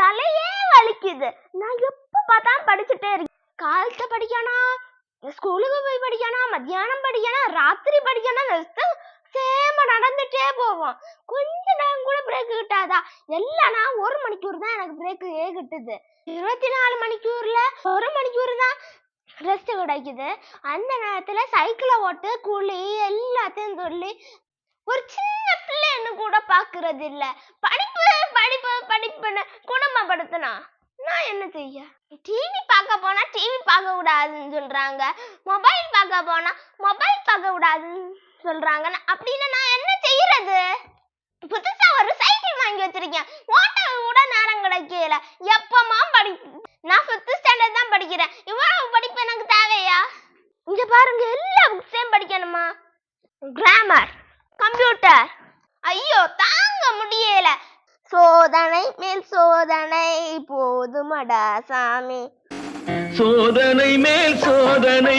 தலையே வலிக்குது. நான் எப்போ பார்த்தாலும் படிச்சுட்டே இருக்கேன். காலத்தை படிக்கணும் ஸ்கூலுக்கு போய் படிக்கணும் மத்தியானம் படிக்கணும் ராத்திரி படிக்கணும் சேம நடந்துட்டே போவோம் கொஞ்ச நேரம் கூட பிரேக் கிட்டாதா? இல்லைனா ஒரு மணிக்கூர் தான் எனக்கு பிரேக் ஏ கிட்டுது. இருபத்தி நாலு மணிக்கூர்ல ஒரு மணிக்கூர் தான் ரெஸ்ட் கிடைக்குது. அந்த நேரத்துல சைக்கிளை ஓட்டு கூலி எல்லாத்தையும் சொல்லி ஒரு சின்ன பிள்ளைன்னு கூட பாக்குறது இல்ல படிப்பு படிப்பு குடும்பப்படுத்தினா நான் என்ன செய்ய? டிவி பார்க்க போனா டிவி பார்க்க கூடாதுன்னு சொல்றாங்க. மொபைல் பார்க்க போனா மொபைல் பார்க்க கூடாதுன்னு சொல்றாங்க அப்படின்னு நான் என்ன செய்யறது? புதுசா ஒரு சைக்கிள் வாங்கி வச்சிருக்கேன். ஓட்ட கூட நேரம் கிடைக்கல. எப்பமா படி நான் ஃபிஃப்த் ஸ்டாண்டர்ட் தான் படிக்கிறேன். இவ்வளவு படிப்பு எனக்கு தேவையா? இங்க பாருங்க எல்லா புக்ஸையும் படிக்கணுமா? கிராமர் சோதனை மேல் சோதனை போதுமடா சாமி. சோதனை மேல் சோதனை